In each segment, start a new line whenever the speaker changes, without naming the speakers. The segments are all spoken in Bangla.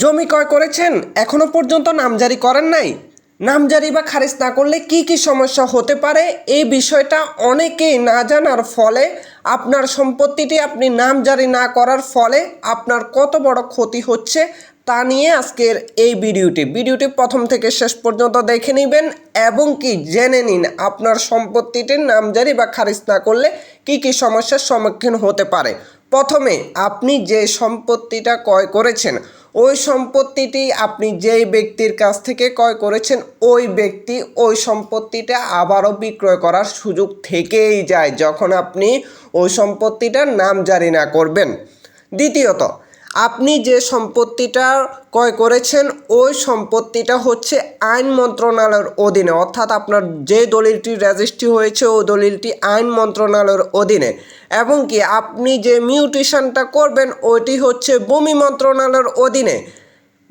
জমি ক্রয় করেছেন, এখনও পর্যন্ত নামজারি করেন নাই। নামজারি বা খারিজ না করলে কি কি সমস্যা হতে পারে? এই বিষয়টা অনেকেই না জানার ফলে, আপনার সম্পত্তিটি আপনি নামজারি না করার ফলে আপনার কত বড় ক্ষতি হচ্ছে তা নিয়ে আজকের এই ভিডিওটি। ভিডিওটি প্রথম থেকে শেষ পর্যন্ত দেখে নেবেন এবং কি জেনে নিন আপনার সম্পত্তিটির নামজারি বা খারিজ না করলে কি কি সমস্যার সম্মুখীন হতে পারে। প্রথমে আপনি যে সম্পত্তিটা ক্রয় করেছেন ওই সম্পত্তিটি আপনি যেই ব্যক্তির কাছ থেকে ক্রয় করেছেন, ওই ব্যক্তি ওই সম্পত্তিটা আবারও বিক্রয় করার সুযোগ থেকেই যায় যখন আপনি ওই সম্পত্তিটার নাম জারি না করবেন। দ্বিতীয়ত আপনি যে সম্পত্তিটা ক্রয় করেছেন, ওই সম্পত্তিটা হচ্ছে আইন মন্ত্রণালয়ের অধীনে। অর্থাৎ আপনার যে দলিলটি রেজিস্ট্রি হয়েছে, ওই দলিলটি আইন মন্ত্রণালয়ের অধীনে। এবং কি আপনি যে মিউটেশনটা করবেন, ওইটি হচ্ছে ভূমি মন্ত্রণালয়ের অধীনে।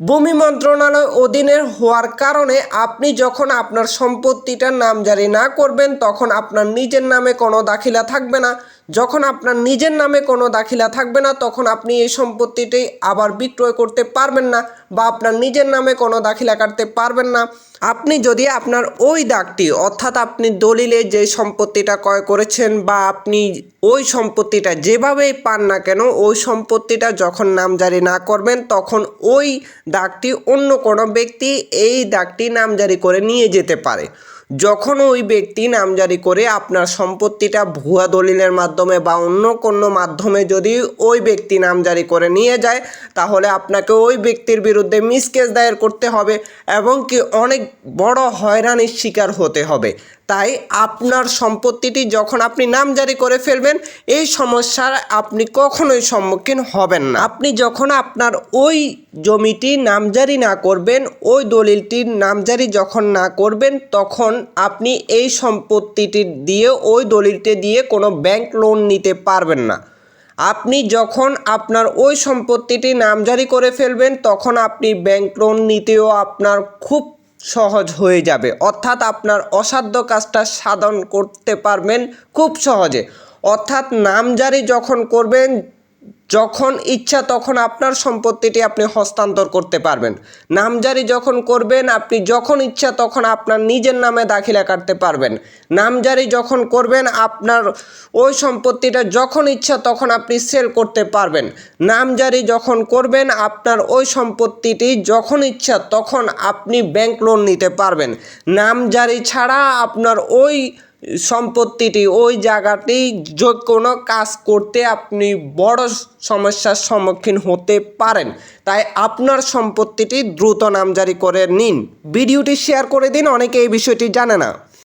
ভূমি মন্ত্রণালয় অধীনে হওয়ার কারণে আপনি যখন আপনার সম্পত্তিটার নাম জারি না করবেন, তখন আপনার নিজের নামে কোনো দাখিলা থাকবে না। যখন আপনার নিজের নামে কোনো দাখিলা থাকবে না, তখন আপনি এই সম্পত্তিটি আবার বিক্রয় করতে পারবেন না বা আপনার নিজের নামে কোনো দাখিলা কাটতে পারবেন না। আপনি যদি আপনার ওই দাগটি, অর্থাৎ আপনি দলিলে যে সম্পত্তিটা ক্রয় করেছেন বা আপনি ওই সম্পত্তিটা যেভাবেই পান না কেন, ওই সম্পত্তিটা যখন নামজারি না করবেন, তখন ওই দাগটি অন্য কোনো ব্যক্তি এই দাগটি নামজারি করে নিয়ে যেতে পারে। যখন ওই ব্যক্তি নামজারি করে আপনার সম্পত্তিটা ভুয়া দলিলের মাধ্যমে বা অন্য কোনো মাধ্যমে যদি ওই ব্যক্তি নামজারি করে নিয়ে যায়, তাহলে আপনাকে ওই ব্যক্তির বিরুদ্ধে মিসকেস দায়ের করতে হবে এবং কি অনেক বড় হয়রানির শিকার হতে হবে। তাই আপনার সম্পত্তিটি যখন আপনি নামজারি করে ফেলবেন, এই সমস্যার আপনি কখনোই সম্মুখীন হবেন না। আপনি যখন আপনার ওই জমিটি নামজারি না করবেন, ওই দলিলটির নামজারি যখন না করবেন, তখন আপনি এই সম্পত্তিটি দিয়ে, ওই দলিলটি দিয়ে কোনো ব্যাংক লোন নিতে পারবেন না। আপনি যখন আপনার ওই সম্পত্তিটি নামজারি করে ফেলবেন, তখন আপনি ব্যাংক লোন নিতেও আপনার খুব সহজ হয়ে যাবে। অর্থাৎ আপনার অসাধ্য কাজটা সাধন করতে পারবেন খুব সহজে। অর্থাৎ নামজারি যখন করবেন যখন ইচ্ছা তখন আপনার সম্পত্তিটি আপনি হস্তান্তর করতে পারবেন। নামজারি যখন করবেন, আপনি যখন ইচ্ছা তখন আপনার নিজের নামে দাখিলা কাটতে পারবেন। নামজারি যখন করবেন, আপনার ওই সম্পত্তিটা যখন ইচ্ছা তখন আপনি সেল করতে পারবেন। নামজারি যখন করবেন, আপনার ওই সম্পত্তিটি যখন ইচ্ছা তখন আপনি ব্যাংক লোন নিতে পারবেন। নামজারি ছাড়া আপনার ওই সম্পত্তিটি ওই জায়গাটি যে কোনো কাজ করতে আপনি বড় সমস্যার সম্মুখীন হতে পারেন। তাই আপনার সম্পত্তিটি দ্রুত নামজারি করে নিন। ভিডিওটি শেয়ার করে দিন, অনেকে এই বিষয়টি জানে না।